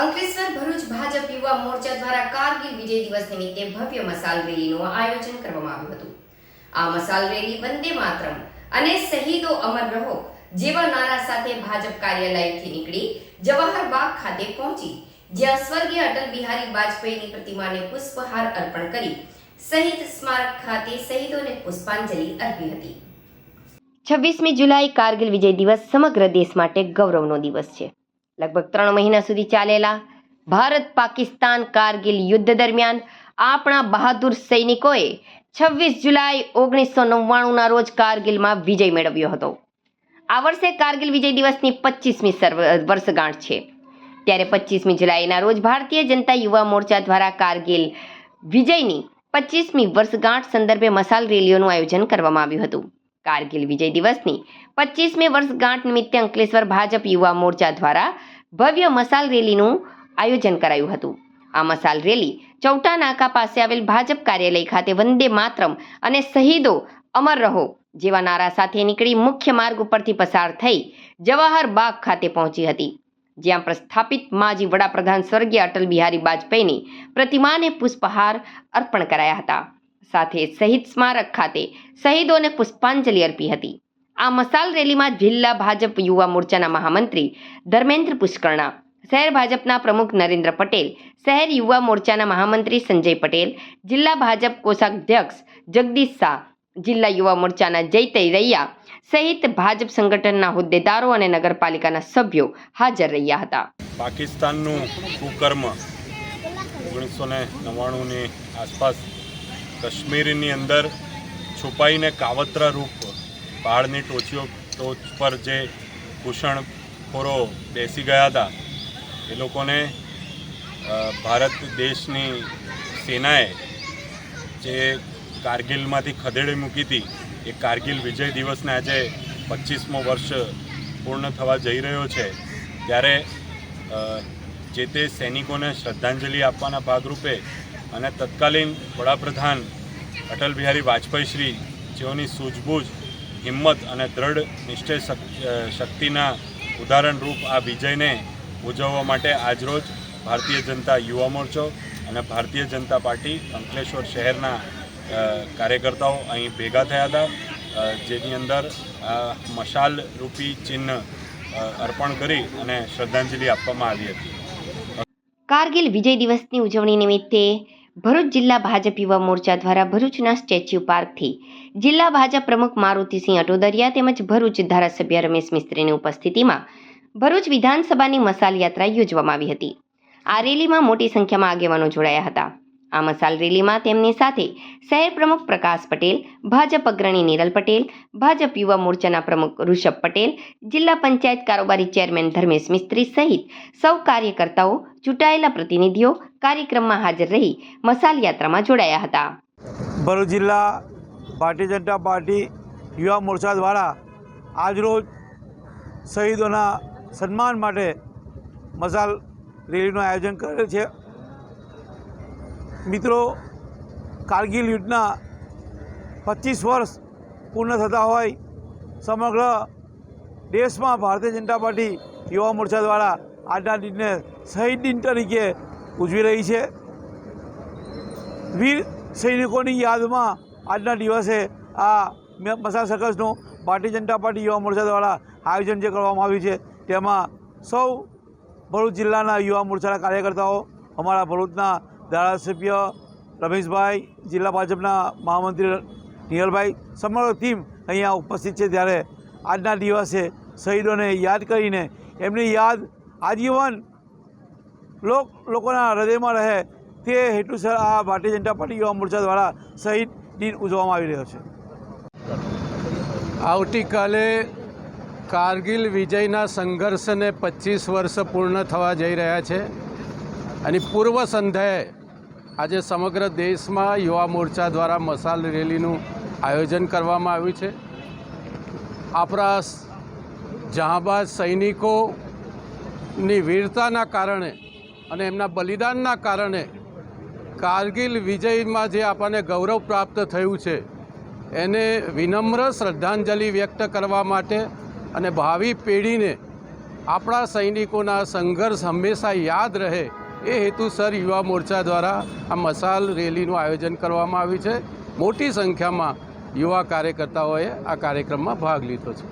અંકલેશ્વર ભરૂચ ભાજપ યુવા મોરચા દ્વારા કારગિલ વિજય દિવસ નિમિત્તે ભવ્ય મસાલ રેલીનું આયોજન કરવામાં આવ્યું હતું. આ મસાલ રેલી વંદે માતરમ અને શહીદો અમર રહો જેવા નારા સાથે ભાજપ કાર્યાલયથી નીકળી જવાહર બાગ ખાતે પહોંચી, જ્યાં સ્વર્ગીય અટલ બિહારી વાજપેયીની પ્રતિમાને પુષ્પહાર અર્પણ કરી શહીદ સ્મારક ખાતે શહીદોને પુષ્પાંજલિ અર્પી હતી. છવ્વીસમી જુલાઈ કારગિલ વિજય દિવસ સમગ્ર દેશ માટે ગૌરવનો દિવસ છે. લગભગ ત્રણ મહિના સુધી ચાલેલા ભારત પાકિસ્તાન કારગિલ યુદ્ધ દરમિયાન આપણા બહાદુર સૈનિકોએ છવ્વીસ જુલાઈ ઓગણીસો નવ્વાણુંના રોજ કારગિલમાં વિજય મેળવ્યો હતો. આ વર્ષે કારગિલ વિજય દિવસની પચીસમી વર્ષગાંઠ છે. ત્યારે પચીસમી જુલાઈના રોજ ભારતીય જનતા યુવા મોરચા દ્વારા કારગિલ વિજયની પચીસમી વર્ષગાંઠ સંદર્ભે મસાલ રેલીઓનું આયોજન કરવામાં આવ્યું હતું. કારગિલ વિજય દિવસની પચીસમી વર્ષગાંઠ નિમિત્તે અંકલેશ્વર ભાજપ યુવા મોરચા દ્વારા ભવ્ય મસાલ રેલીનું આયોજન કરાયું હતું. આ મસાલ રેલી ચૌટા નાકા પાસે આવેલ ભાજપ કાર્યાલય ખાતે વંદે માતરમ અને શહીદો અમર રહો જેવા નારા સાથે નીકળી મુખ્ય માર્ગ ઉપરથી પસાર થઈ જવાહર બાગ ખાતે પહોંચી હતી. જ્યાં પ્રસ્થાપિત માજી વડાપ્રધાન સ્વર્ગીય અટલ બિહારી વાજપેયીની પ્રતિમાને પુષ્પહાર અર્પણ કરાયા હતા. સાથે શહીદ સ્મારક ખાતે શહીદોને પુષ્પાંજલિ અર્પી હતી. આ મસાલ રેલીમાં જિલ્લા ભાજપ યુવા મોરચાના મહામંત્રી ધર્મેન્દ્ર પુષ્કરણા, શહેર ભાજપના પ્રમુખ નરેન્દ્ર પટેલ, શહેર યુવા મોરચાના મહામંત્રી સંજય પટેલ, જિલ્લા ભાજપ કોષાધ્યક્ષ જગદીશ શાહ, જિલ્લા યુવા મોરચાના જયતય રૈયા સહિત ભાજપ સંગઠનના હોદ્દેદારો અને નગરપાલિકાના સભ્યો હાજર રહ્યા હતા. પાકિસ્તાનનું કુકર્મ ઓગણીસો ને નવ્વાણુંની આસપાસ કાશ્મીરની અંદર છુપાઈને કાવતરા રૂપ પહાડની ટોચીઓ ટોચ પર જે ઘૂસણખોરો બેસી ગયા હતા, એ લોકોને ભારત દેશની સેનાએ જે કારગિલમાંથી ખદેડી મૂકી હતી, એ કારગિલ વિજય દિવસને આજે પચીસમો વર્ષ પૂર્ણ થવા જઈ રહ્યો છે, ત્યારે જે તે સૈનિકોને શ્રદ્ધાંજલિ આપવાના ભાગરૂપે અને તત્કાલીન વડાપ્રધાન અટલ બિહારી વાજપેયી શ્રી જેઓની સૂઝબૂઝ હિંમત અને દ્રઢ નિશ્ચય શક- શક્તિના ઉદાહરણરૂપ આ વિજયને ઉજવવા માટે આજરોજ ભારતીય જનતા યુવા મોરચો અને ભારતીય જનતા પાર્ટી અંકલેશ્વર શહેરના કાર્યકર્તાઓ અહીં ભેગા થયા હતા. જેની અંદર મશાલ રૂપી ચિહ્ન અર્પણ કરી અને શ્રદ્ધાંજલિ આપવામાં આવી હતી. કારગિલ વિજય દિવસની ઉજવણી નિમિત્તે ભરૂચ જિલ્લા ભાજપ યુવા મોરચા દ્વારા ભરૂચના સ્ટેચ્યુ પાર્કથી જિલ્લા ભાજપ પ્રમુખ મારુતિસિંહ અટોદરિયા તેમજ ભરૂચ ધારાસભ્ય રમેશ મિસ્ત્રીની ઉપસ્થિતિમાં ભરૂચ વિધાનસભાની મસાલ યાત્રા યોજવામાં આવી હતી. આ રેલીમાં મોટી સંખ્યામાં આગેવાનો જોડાયા હતા. આ મસાલ રેલીમાં તેમની સાથે શહેર પ્રમુખ પ્રકાશ પટેલ, ભાજપ અગ્રણી નિરલ પટેલ, ભાજપ યુવા મોરચાના પ્રમુખ ઋષભ પટેલ, જિલ્લા પંચાયત કારોબારી ચેરમેન ધર્મેશ મિસ્ત્રી સહિત સૌ કાર્યકર્તાઓ, ચૂંટાયેલા પ્રતિનિધિઓ કાર્યક્રમમાં હાજર રહી મસાલ યાત્રામાં જોડાયા હતા. ભરૂચ જિલ્લા ભારતીય જનતા પાર્ટી યુવા મોરચા દ્વારા આજરોજ શહીદોના સન્માન માટે મસાલ રેલીનું આયોજન કરેલ છે. મિત્રો, કારગિલ યુદ્ધના પચીસ વર્ષ પૂર્ણ થતા હોય સમગ્ર દેશમાં ભારતીય જનતા પાર્ટી યુવા મોરચા દ્વારા આજના દિનને શહીદ દિન તરીકે ઉજવી રહી છે. વીર સૈનિકોની યાદમાં આજના દિવસે આ મ- મસાલ સર્કસનું ભારતીય જનતા પાર્ટી યુવા મોરચા દ્વારા આયોજન જે કરવામાં આવ્યું છે, તેમાં સૌ ભરૂચ જિલ્લાના યુવા મોરચાના કાર્યકર્તાઓ, અમારા ભરૂચના ધારાસભ્ય રમેશભાઈ, જિલ્લા ભાજપના મહામંત્રી નિયલભાઈ સમગ્ર ટીમ અહીંયા ઉપસ્થિત છે ત્યારે આજના દિવસે શહીદોને યાદ કરીને એમની યાદ આજીવન લોક લોકોના હૃદયમાં રહે તે હેતુસર આ ભારતીય જનતા પાર્ટી યુવા મોરચા દ્વારા શહીદ દિન ઉજવવામાં આવી રહ્યો છે. આવતીકાલે કારગિલ વિજયના સંઘર્ષને પચીસ વર્ષ પૂર્ણ થવા જઈ રહ્યા છે. અને પૂર્વ સંધ્યાએ આજે સમગ્ર દેશમાં યુવા મોરચા દ્વારા મસાલ રેલીનું આયોજન કરવામાં આવ્યું છે. આપણા જહાંબાજ સૈનિકોની વીરતાના કારણે અને એમના બલિદાનના કારણે કારગિલ વિજયમાં જે આપણને ગૌરવ પ્રાપ્ત થયું છે, એને વિનમ્ર શ્રદ્ધાંજલિ વ્યક્ત કરવા માટે અને ભાવિ પેઢીને આપણા સૈનિકોના સંઘર્ષ હંમેશા યાદ રહે એ હેતુસર યુવા મોરચા દ્વારા આ મસાલ રેલીનું આયોજન કરવામાં આવ્યું છે. મોટી સંખ્યામાં યુવા કાર્યકર્તાઓએ આ કાર્યક્રમમાં ભાગ લીધો છે.